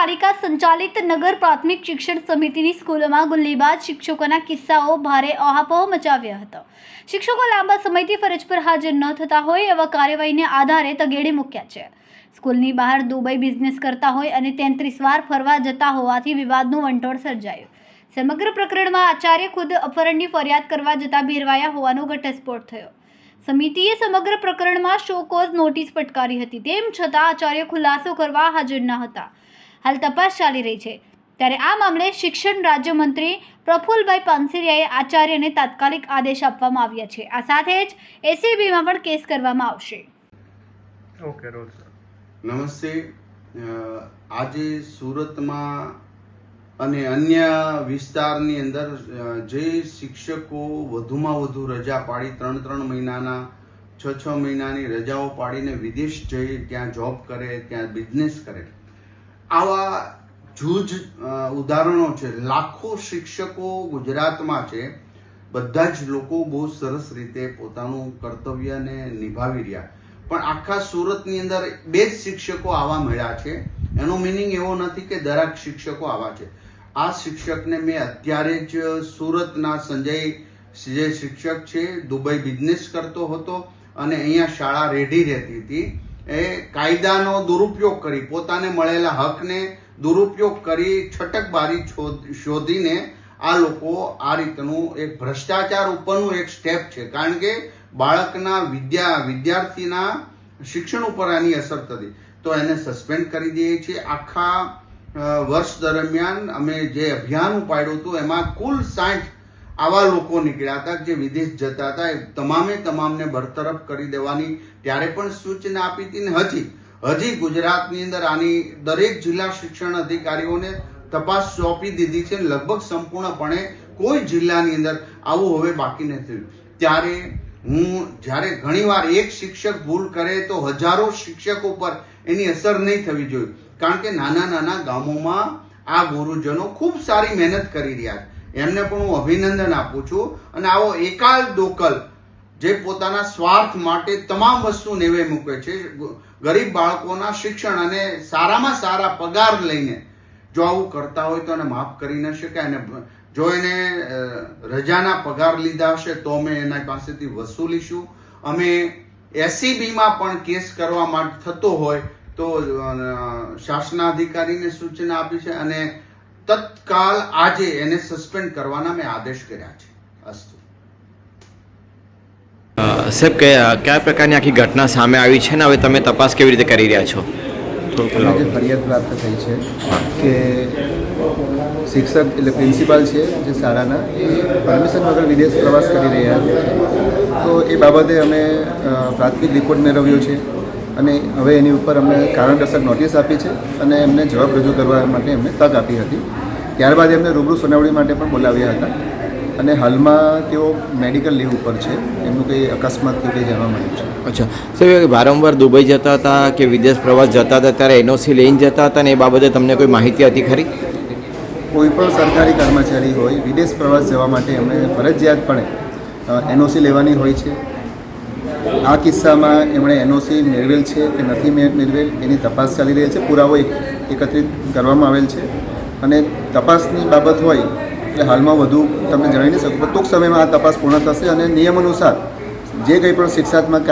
મહાનગરપાલિકા સંચાલિત નગર પ્રાથમિક શિક્ષણ સમિતિની સ્કૂલોમાં ગુલ્લીબાજ શિક્ષકોના કિસ્સાઓ ભારે ઓહાપોહ મચાવ્યા હતા. શિક્ષકો લાંબા સમયથી ફરજ પર હાજર ન થતા હોય એવા કાર્યવાહીને આધારે તગેડે મૂક્યા છે. સ્કૂલની બહાર દુબઈ બિઝનેસ કરતા હોય અને તેત્રીસ વાર ફરવા જતા હોવાથી વિવાદનું વંટોળ સર્જાયું. સમગ્ર પ્રકરણમાં આચાર્ય ખુદ અપહરણની ફરિયાદ કરવા જતા ભેરવાયા હોવાનો ઘટસ્ફોટ થયો. સમિતિએ સમગ્ર પ્રકરણમાં શો કોઝ નોટિસ પટકારી હતી, તેમ છતાં આચાર્ય ખુલાસો કરવા હાજર ન હતા. હાલ તપાસ ચાલી રહી છે. ત્યારે આ મામલે શિક્ષણ રાજ્યમંત્રી પ્રફુલભાઈ પાનસેરિયાએ આચાર્યને તાત્કાલિક આદેશ આપવામાં આવ્યા છે. આ સાથે જ એસીબીમાં પણ કેસ કરવામાં આવશે. ઓકે રોલ નમસ્તે. આજે સુરતમાં અને અન્ય વિસ્તારની અંદર જે શિક્ષકો વધુમાં વધુ રજા પાડી ત્રણ ત્રણ મહિનાના છ છ મહિનાની રજાઓ પાડીને વિદેશ જઈ ત્યાં જોબ કરે ત્યાં બિઝનેસ કરે આવા જૂજ ઉદાહરણો છે. લાખો શિક્ષકો ગુજરાતમાં છે. બધા જ લોકો બહુ સરસ રીતે પોતાનું કર્તવ્યને નિભાવી રહ્યા. પણ આખા સુરતની અંદર બે જ શિક્ષકો આવા મળ્યા છે. એનો મિનિંગ એવો નથી કે દરેક શિક્ષકો આવા છે. આ શિક્ષકને મેં અત્યારે જ સુરતના સંજય જે શિક્ષક છે, દુબઈ બિઝનેસ કરતો હતો અને અહીંયા શાળા રેડી રહેતી હતી. એ કાયદાનો દુરુપયોગ કરી, પોતાને મળેલા હકને દુરુપયોગ કરી છટકબારી શોધીને આ લોકો આ રીતનું એક ભ્રષ્ટાચાર ઉપરનું એક સ્ટેપ છે. કારણ કે બાળકના વિદ્યા, વિદ્યાર્થીના શિક્ષણ ઉપર આની અસર થતી. તો એને સસ્પેન્ડ કરી દઈએ છીએ. આખા વર્ષ દરમિયાન અમે જે અભિયાન ઉપાડ્યું હતું, એમાં કુલ સાઠ આવા લોકો નીકળ્યા હતા જે વિદેશ જતા હતા, એ તમામે તમામને બરતરફ કરી દેવાની ત્યારે પણ સૂચના આપી હતી ને હજી. હજી ગુજરાતની અંદર આની દરેક જિલ્લા શિક્ષણ અધિકારીઓને તપાસ સોંપી દીધી છે લગભગ સંપૂર્ણપણે કોઈ જિલ્લાની અંદર આવું હવે બાકી નથી ત્યારે હું, જ્યારે ઘણીવાર એક શિક્ષક ભૂલ કરે તો હજારો શિક્ષકો પર એની અસર નહીં થવી જોઈએ. કારણ કે નાના નાના ગામોમાં આ ગુરુજનો ખૂબ સારી મહેનત કરી રહ્યા છે. એમને પણ હું અભિનંદન આપું છું. અને આવો એકાલ દોકલ જે પોતાના સ્વાર્થ માટે તમામ વસ્તુ નેવે મૂકે છે. ગરીબ બાળકોના શિક્ષણ અને સારામાં સારા પગાર લઈને જો આવું કરતા હોય તો એને માફ કરી ન શકાય અને જો એને રજાના પગાર લીધા હશે તો અમે એના પાસેથી વસૂલીશું અમે એસીબીમાં પણ કેસ કરવા માટે થતો હોય તો શાસનાધિકારીને સૂચના આપી છે અને તત્કાલ આજે એને સસ્પેન્ડ કરવાના મેં આદેશ કર્યા છે. અસ્તુ. સાહેબ કયા કયા પ્રકારની આખી ઘટના સામે આવી છે ને હવે તમે તપાસ કેવી રીતે કરી રહ્યા છો? જે ફરિયાદ પ્રાપ્ત થઈ છે કે શિક્ષક એટલે પ્રિન્સિપાલ છે જે શાળાના એ પરમિશન વગર વિદેશ પ્રવાસ કરી રહ્યા છે. તો એ બાબતે અમે પ્રાથમિક રિપોર્ટ મેળવ્યો છે. અને હવે એની ઉપર અમને કારણદર્શક નોટિસ આપી છે અને એમને જવાબ રજૂ કરવા માટે એમને તક આપી હતી. ત્યારબાદ એમને રૂબરૂ સુનાવણી માટે પણ બોલાવ્યા હતા અને હાલમાં તેઓ મેડિકલ લીવ ઉપર છે. એમનું કંઈ અકસ્માત કે કંઈ જાણવા મળ્યું છે. અચ્છા. સાહેબ વારંવાર દુબઈ જતા હતા કે વિદેશ પ્રવાસ જતા હતા ત્યારે એનઓસી લઈને જતા હતા ને એ બાબતે તમને કોઈ માહિતી હતી ખરી? કોઈ પણ સરકારી કર્મચારી હોય વિદેશ પ્રવાસ જવા માટે એમણે ફરજિયાતપણે એનઓસી લેવાની હોય છે. આ કિસ્સામાં એમણે એનઓસી મેળવેલ છે કે નથી મેળવેલ એની તપાસ ચાલી રહી છે. પુરાવો એક- એકત્રિત કરવામાં આવેલ છે. અને તપાસની બાબત હોય, એટલે હાલમાં વધુ તમને જણાવી નહીં શકું, પણ ટૂંક સમયમાં આ તપાસ પૂર્ણ થશે અને નિયમ અનુસાર જે કંઈ પણ શિક્ષાત્મક